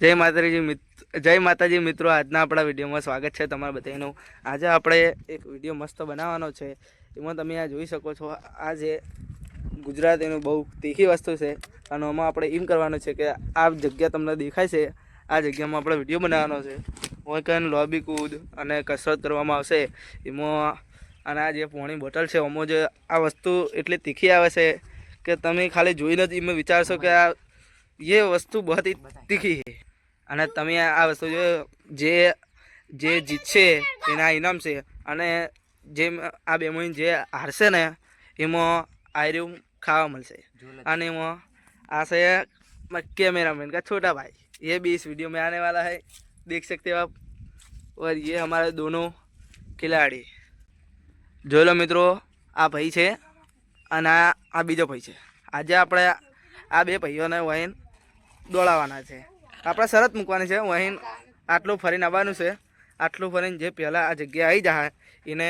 જય. માતાજી મિત્ર જય માતાજી મિત્રો આજના આપણા વિડીયોમાં સ્વાગત છે તમારા બધાનું. આજે આપણે એક વીડિયો મસ્ત બનાવવાનો છે. એમાં તમે આ જોઈ શકો છો આ જે ગુજરાતીનું બહુ તીખી વસ્તુ છે અને એમાં આપણે એમ કરવાનું છે કે આ જગ્યા તમને દેખાય છે આ જગ્યામાં આપણે વીડિયો બનાવવાનો છે. હોય કંઈ લોબી કૂદ અને કસરત કરવામાં આવશે. એમાં અને આ જે પોણી બોટલ છે એમાં જે આ વસ્તુ એટલી તીખી આવે છે કે તમે ખાલી જોઈને જ એમાં વિચારશો કે આ ये वस्तु बहुत ही तीखी है અને તમે આ વસ્તુ જો જે જે જીતશે એના ઇનામ છે અને જે આ બેમાં જે હારશે ને એમાં આયરું ખાવા મળશે અને એમાં આ છે कैमरामैन का छोटा भाई ये भी इस वीडियो में आने वाला है देख सकते हो आप और ये हमारे दोनों खिलाड़ी જોઈ લો મિત્રો, આ ભાઈ છે અને આ આ બીજો ભાઈ છે. આજે આપણે આ બે ભાઈઓને વહીન દોડાવવાના છે. આપણે શરત મૂકવાની છે, વહીન આટલું ફરીને આવવાનું છે. આટલું ફરીને જે પહેલાં આ જગ્યાએ આવી જાય એને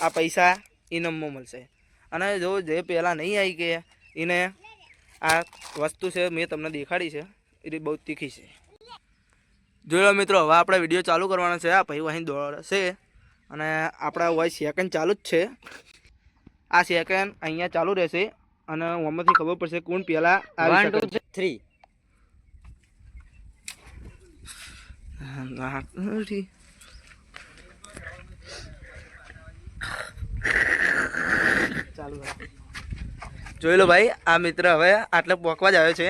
આ પૈસા ઇનામમાં મળશે. અને જો જે પહેલાં નહીં આવી કે, એને આ વસ્તુ છે, મેં તમને દેખાડી છે એ બહુ તીખી છે. લો મિત્રો, હવે આપણે વીડિયો ચાલુ કરવાનો છે, આ ભાઈ વહીન દોડશે. અને આપણા વોઇસ સેકન્ડ ચાલુ જ છે. આ સેકન્ડ અહીંયા ચાલુ રહેશે અને ઓમાંથી ખબર પડશે કોણ પહેલા વન ટુ થ્રી જોઈ લો ભાઈ આ મિત્ર હવે આટલે પોકવા જ આવ્યો છે.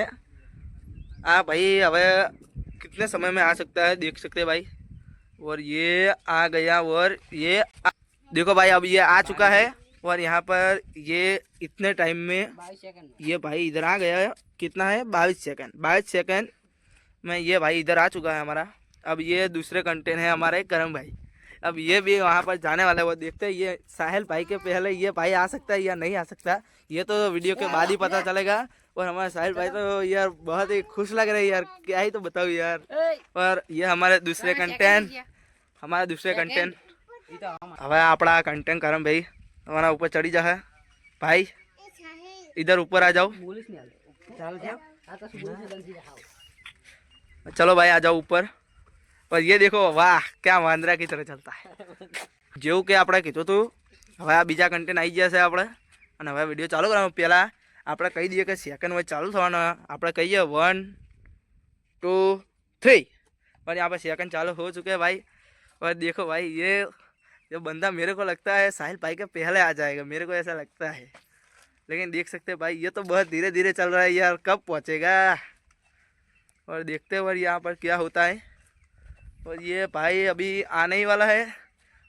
આ ભાઈ હવે કેટલા સમયમાં આ શકતા દેખ શકતા ભાઈ? और ये आ गया और ये आ... देखो भाई अब ये आ चुका है और यहाँ पर ये इतने टाइम में ये भाई इधर आ गया कितना है? बाईस सेकंड बाईस सेकंड में ये भाई इधर आ चुका है हमारा। अब ये दूसरे कंटेन है हमारे करम भाई। अब ये भी वहाँ पर जाने वाला है। वो देखते हैं ये साहिल भाई के पहले ये भाई आ सकता है या नहीं आ सकता? ये तो वीडियो के बाद ही पता चलेगा। और हमारे साहिल भाई तो यार बहुत ही खुश लग रहे हैं यार क्या ही तो बताओ यार और ये हमारे दूसरे कंटेंट हमारे दूसरे कंटेंट ઈ તો આમાં હવે આપણા કન્ટેન્ટ કરમ ભાઈ તમારા ઉપર ચડી જશે ભાઈ इधर ऊपर आ जाओ બોલીશ ને હાલ. ચાલુ છે આ તો શું બોલીશ જલ્દી આવ. चलो भाई आ जाओ ऊपर और ये देखो वाह क्या वांदरा की तरह चलता है જેવું કે આપણે કીધું હતું હવે આ બીજા કન્ટેન્ટ આવી ગયા છે આપણે અને હવે વિડીયો ચાલુ કરવાનો પહેલાં આપણે કહી દઈએ કે સેકન્ડ વોચ ચાલુ થવાનો આપણે કહીએ વન टू थ्री और यहाँ पर सेकंड चालू हो चुके हैं भाई और देखो भाई ये जो बंदा मेरे को लगता है साहिल भाई के पहले आ जाएगा मेरे को ऐसा लगता है लेकिन देख सकते हैं भाई ये तो बहुत धीरे धीरे चल रहा है यार कब पहुँचेगा और देखते हैं और यहाँ पर क्या होता है और ये भाई अभी आने ही वाला है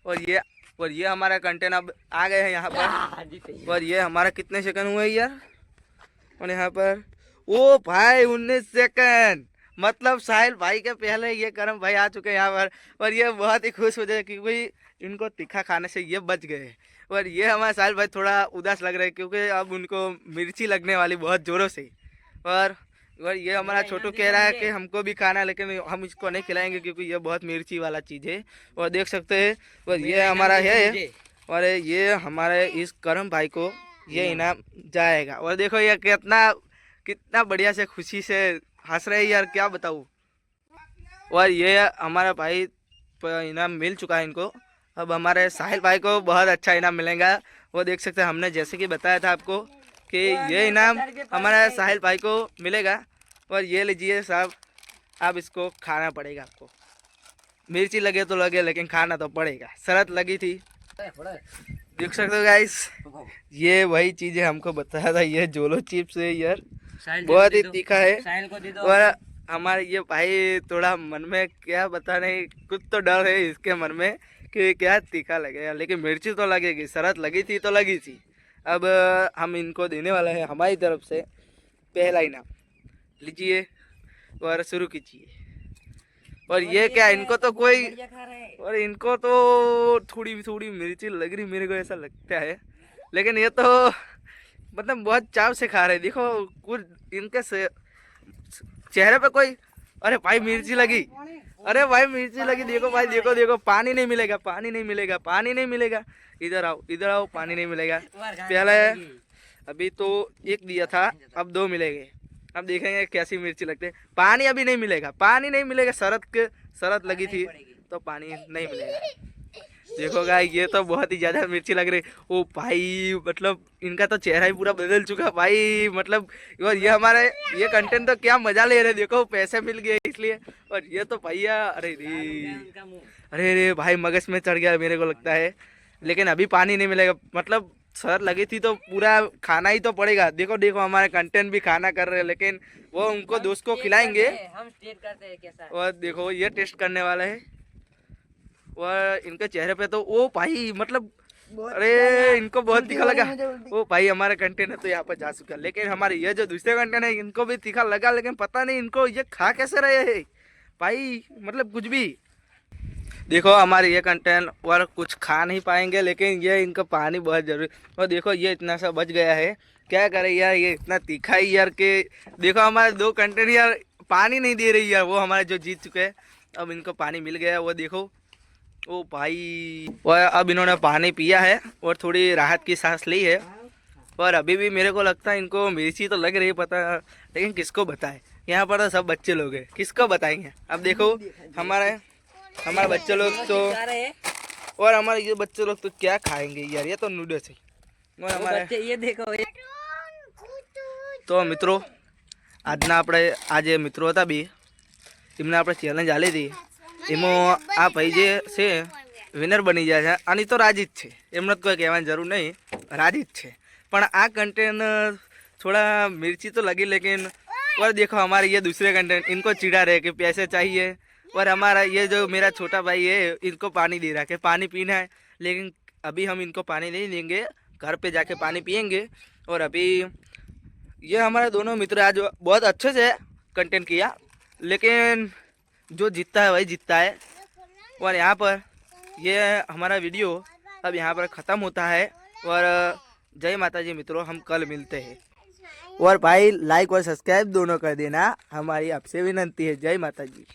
और ये और ये हमारा कंटेंट अब आ गए हैं यहाँ पर આ જીતે ગયો. और ये हमारा कितने सेकंड हुए यार और यहाँ पर ओ भाई उन्नीस सेकंड मतलब साहिल भाई के पहले ये करम भाई आ चुके हैं यहाँ पर। और ये बहुत ही खुश हो जाए क्योंकि इनको तीखा खाने से ये बच गए। और ये हमारे साहिल भाई थोड़ा उदास लग रहे हैं क्योंकि अब उनको मिर्ची लगने वाली बहुत ज़ोरों से। और और ये हमारा छोटू कह रहा है कि हमको भी खाना है लेकिन हम इसको नहीं खिलाएँगे क्योंकि ये बहुत मिर्ची वाला चीज़ है। और देख सकते हैं और ये हमारा है। और ये हमारे इस करम भाई को ये इनाम जाएगा। और देखो ये कितना कितना बढ़िया से खुशी से हंस रहे यार क्या बताऊँ? और ये हमारा भाई इनाम मिल चुका है इनको। अब हमारे साहिल भाई को बहुत अच्छा इनाम मिलेगा। वो देख सकते हैं हमने जैसे कि बताया था आपको कि ये इनाम हमारे साहिल भाई को मिलेगा। और ये लीजिए साहब अब इसको खाना पड़ेगा आपको। मिर्ची लगे तो लगे लेकिन खाना तो पड़ेगा। शरत लगी थी। देख सकते हो गाइस ये वही चीज़ है हमको बताया था ये जोलो चिप्स है यार। बहुत ही तीखा है। और हमारे ये भाई थोड़ा मन में क्या बता नहीं कुछ तो डर है इसके मन में कि क्या तीखा लगेगा लेकिन मिर्ची तो लगेगी शरत लगी थी तो लगी थी। अब हम इनको देने वाला है हमारी तरफ़ से पहला इनाम। लीजिए और शुरू कीजिए। और ये क्या इनको तो कोई. और इनको तो थोड़ी थोड़ी मिर्ची लग रही मेरे को ऐसा लगता है। लेकिन ये तो मतलब बहुत चाव से खा रहे देखो कुछ इनके से, चेहरे पे कोई अरे भाई मिर्ची लगी। अरे भाई मिर्ची लगी। देखो भाई देखो देखो पानी नहीं मिलेगा पानी नहीं मिलेगा पानी नहीं मिलेगा। इधर आओ इधर आओ पानी नहीं मिलेगा। पहले अभी तो एक दिया था अब दो मिलेंगे। अब देखेंगे कैसी मिर्ची लगती है। पानी अभी नहीं मिलेगा पानी नहीं मिलेगा शरत के शरत लगी थी तो पानी नहीं मिलेगा। देखो गाइस ये तो बहुत ही ज़्यादा मिर्ची लग रही ओ भाई मतलब इनका तो चेहरा ही पूरा बदल चुका भाई मतलब और ये हमारे ये कंटेंट तो क्या मज़ा ले रहे देखो पैसे मिल गए इसलिए। और ये तो भैया अरे रे। अरे रे भाई मगज में चढ़ गया मेरे को लगता है। लेकिन अभी पानी नहीं मिलेगा मतलब सर लगी थी तो पूरा खाना ही तो पड़ेगा। देखो देखो हमारे कंटेंट भी खाना कर रहे हैं लेकिन वो उनको दोस्त को खिलाएँगे। हम टेस्ट करते हैं कैसा? है और देखो ये टेस्ट करने वाला है। और इनके चेहरे पे तो ओ भाई मतलब अरे इनको बहुत तीखा लगा ओ भाई हमारा कंटेंट है तो यहाँ पर जा चुका लेकिन हमारे ये जो दूसरे कंटेंट है इनको भी तीखा लगा लेकिन पता नहीं इनको ये खा कैसे रहे है। भाई मतलब कुछ भी। देखो, हमारे ये कंटेंट और कुछ खा नहीं पाएँगे, लेकिन ये इनका पानी बहुत ज़रूरी और देखो, ये इतना सा बच गया है। क्या करे यार, ये इतना तीखा ही यार के देखो, हमारे दो कंटेंट यार पानी नहीं दे रही यार, वो हमारे जो जीत चुके हैं। अब इनको पानी मिल गया, वो देखो। ओ भाई, और अब इन्होंने पानी पिया है, और थोड़ी राहत की सांस ली है। और अभी भी मेरे को लगता है, इनको मिर्ची तो लग रही पता लेकिन किसको बताए? यहाँ पर तो सब बच्चे लोग हैं। किसको बताएँगे? अब देखो, हमारे हमारे बच्चे लोग तो खा रहे हैं और हमारे ये बच्चे लोग तो क्या खाएंगे यार ये तो नूडल्स है और वो हमारे बच्चे ये देखो ये તો મિત્રો આજના આપણે આ જે મિત્રો હતા બી એમને આપણે ચેલેન્જ આલી હતી એમાં આ ભાઈ જે છે વિનર બની ગયા છે આની તો રાજી જ છે એમને તો કોઈ કહેવાની જરૂર નહીં રાજી જ છે પણ આ कंटेंट थोड़ा मिर्ची तो लगी लेकिन और देखो हमारे ये दूसरे कंटेंट इनको चिढ़ा रहे कि पैसे चाहिए और हमारा ये जो मेरा छोटा भाई है, इनको पानी दे रहा है। पानी पीना है, लेकिन अभी हम इनको पानी नहीं देंगे। घर पे जाके पानी पियेंगे। और अभी ये हमारे दोनों मित्र आज बहुत अच्छे से कंटेंट किया। लेकिन जो जीतता है, वही जीतता है। और यहाँ पर ये हमारा वीडियो अब यहाँ पर ख़त्म होता है। और जय माता जी मित्रों, हम कल मिलते हैं। और भाई लाइक और सब्सक्राइब दोनों कर देना। हमारी आपसे विनंती है। जय माता जी